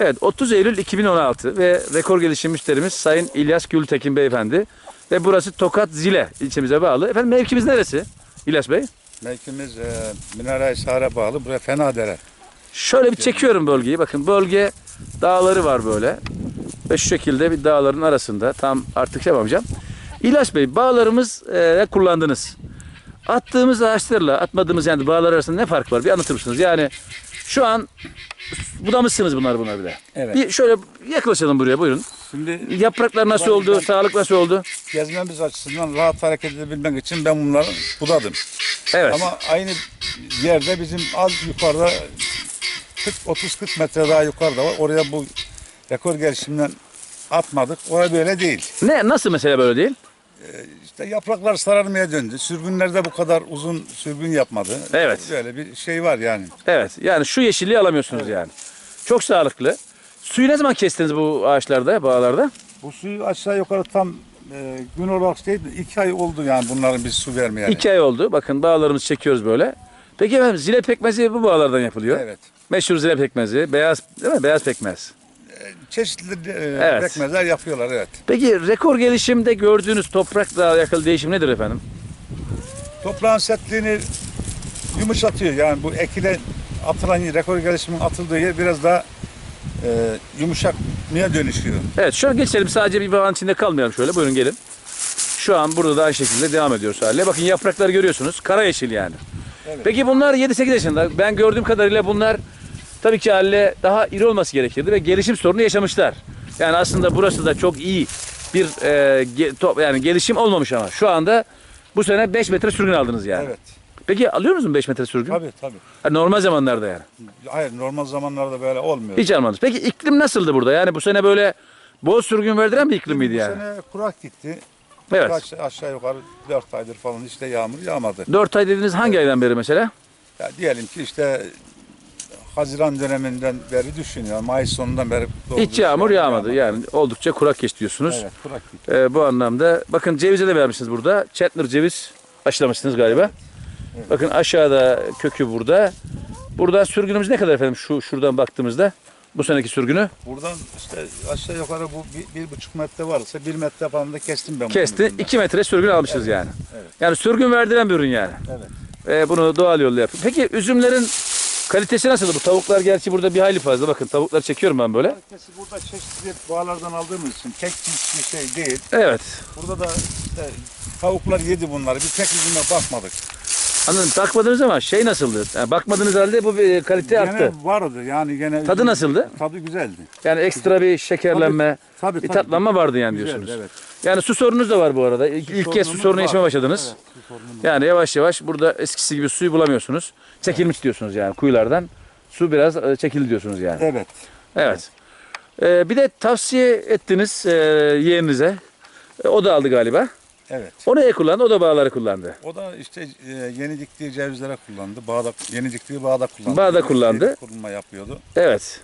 Evet 30 Eylül 2016 ve rekor gelişim müşterimiz Sayın İlyas Gültekin Beyefendi. Ve burası Tokat Zile ilçemize bağlı. Efendim mevkimiz neresi İlyas Bey? Mevkimiz e, Minare Sahara bağlı. Buraya Fenadere. Şöyle bir çekiyorum bölgeyi. Bakın bölge dağları var böyle. Ve şu şekilde bir dağların arasında. Tam artık şey yapamayacağım. İlyas Bey bağlarımız e, kullandınız. Attığımız ağaçlarla atmadığımız yani bağlar arasında ne fark var? Bir anlatır mısınız? Yani şu an budamışsınız bunlar bunlar bile. Evet. Bir şöyle yaklaşalım buraya buyurun. Şimdi Yapraklar nasıl oldu? Sağlık nasıl oldu? gezmemiz açısından rahat hareket edebilmek için ben bunları budadım. Evet. Ama aynı yerde bizim az yukarıda 30-40 metre daha yukarıda var. Oraya bu rekor gelişiminden atmadık. Orada böyle değil. Ne nasıl mesela böyle değil? İşte yapraklar sararmaya döndü. Sürgünlerde bu kadar uzun sürgün yapmadı. Evet. Böyle bir şey var yani. Evet. Yani şu yeşilliği alamıyorsunuz yani. Çok sağlıklı. Suyu ne zaman kestiniz bu ağaçlarda, bağlarda? Bu suyu aşağı yukarı tam e, gün olarak değil, iki ay oldu yani bunların biz su vermeyeli. İki ay oldu. Bakın bağlarımızı çekiyoruz böyle. Peki efendim zile pekmezi bu bağlardan yapılıyor. Evet. Meşhur zile pekmezi. Beyaz değil mi? Beyaz pekmez. Çeşitli e, Evet. pekmezler yapıyorlar evet. Peki rekor gelişimde gördüğünüz toprakla alakalı değişim nedir efendim? Toprağın sertliğini yumuşatıyor. Yani bu ekile atılan rekor gelişimin atıldığı yer biraz daha e, yumuşakmaya dönüşüyor. Evet şöyle geçelim sadece bir bağın içinde kalmayalım şöyle. Buyurun gelin. Şu an burada da aynı şekilde devam ediyoruz hale. Bakın yaprakları görüyorsunuz. Kara yeşil yani. Evet. Peki bunlar 7-8 yaşında. Ben gördüğüm kadarıyla bunlar tabii ki hale daha iri olması gerekirdi ve gelişim sorunu yaşamışlar. Yani aslında burası da çok iyi bir e, ge- top, yani gelişim olmamış ama şu anda bu sene 5 metre sürgün aldınız yani. Evet. Peki alıyor musunuz 5 metre sürgün? Tabii tabii. Ha, normal zamanlarda yani. Hayır normal zamanlarda böyle olmuyor. Hiç almadınız. Peki iklim nasıldı burada? Yani bu sene böyle bol sürgün verdiren bir iklim miydi Bu yani? sene kurak gitti. Evet. Aşağı, aşağı yukarı 4 aydır falan işte yağmur yağmadı. 4 ay dediğiniz hangi aydan beri mesela? Ya diyelim ki işte Haziran döneminden beri düşün ya Mayıs sonundan beri doğru Hiç düzgün yağmur yağmadı. Yani oldukça kurak geç diyorsunuz. Evet kurak gitti. Ee, bu anlamda bakın cevize de vermişsiniz burada. Chandler ceviz aşılamışsınız galiba. Bakın aşağıda kökü burada. Buradan sürgünümüz ne kadar efendim şu şuradan baktığımızda bu seneki sürgünü Buradan işte aşağı yukarı bu bir, bir buçuk metre varsa bir metre falan da kestim ben. kesti. 2 metre sürgün almışız yani. evet. Yani sürgün verdiren bir ürün yani. Evet. Ee, bunu doğal yolla yapın. Peki üzümlerin kalitesi nasıl? Bu tavuklar gerçi burada bir hayli fazla. Bakın tavukları çekiyorum ben böyle. Herkesi burada çeşitli bağlardan aldığımız için tek bir şey değil. Evet. Burada da işte tavuklar yedi bunları. Bir tek yüzüne bakmadık. Anladım. Bakmadınız ama şey nasıldı? Yani bakmadığınız halde bu bir kalite arttı. Gene vardı yani gene. Tadı nasıldı? Tadı güzeldi. Yani ekstra bir şekerlenme, Tabii, bir tabii. tatlanma vardı yani Güzeldi, diyorsunuz. evet. Yani su sorunuz da var bu arada. İlk, ilk kez su sorunumuz sorunu var. başladınız. Evet, su sorunumuz Yani yavaş yavaş burada eskisi gibi suyu bulamıyorsunuz. Çekilmiş diyorsunuz yani kuyulardan. Su biraz e, çekildi diyorsunuz yani. Evet. Evet. Ee, bir de tavsiye ettiniz e, yeğeninize. E, o da aldı galiba. Evet. O neye kullandı? O da bağları kullandı. O da işte e, yeni diktiği cevizlere kullandı. Bağda, yeni diktiği bağda kullandı. Bağda kullandı. Kurulma yapıyordu. Evet.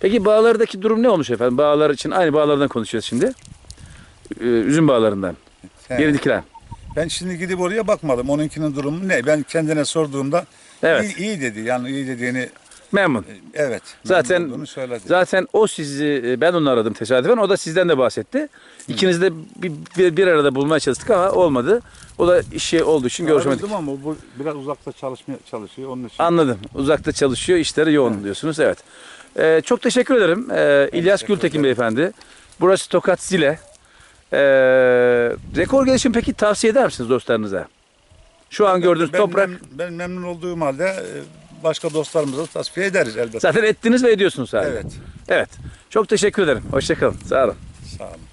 Peki bağlardaki durum ne olmuş efendim? Bağlar için aynı bağlardan konuşuyoruz şimdi. Ee, üzüm bağlarından. He. Yeni dikilen. Ben şimdi gidip oraya bakmadım. Onunkinin durumu ne? Ben kendine sorduğumda Evet. iyi, iyi dedi. Yani iyi dediğini Memnun. e, evet. Zaten- memnun olduğunu. Zaten o sizi, e, ben onu aradım tesadüfen. O da sizden de bahsetti. İkinizi de bir, bir, bir arada bulmaya çalıştık ama olmadı. O da işi olduğu için görüşmedik. Aradım ama bu biraz uzakta çalışmaya çalışıyor. Onun için. Anladım. Uzakta çalışıyor, işleri yoğun diyorsunuz. Evet. Ee, çok teşekkür ederim. Ee, İlyas Gültekin beyefendi. Burası Tokat Zile. Ee, rekor gelişim peki tavsiye eder misiniz dostlarınıza? Şu an gördüğünüz ben, toprak mem- ben memnun olduğum halde e, başka dostlarımıza tasfiye ederiz elbette. zaten ettiniz ve ediyorsunuz hala. Evet. Evet. Çok teşekkür ederim. Hoşçakalın. Sağ olun. Sağ olun.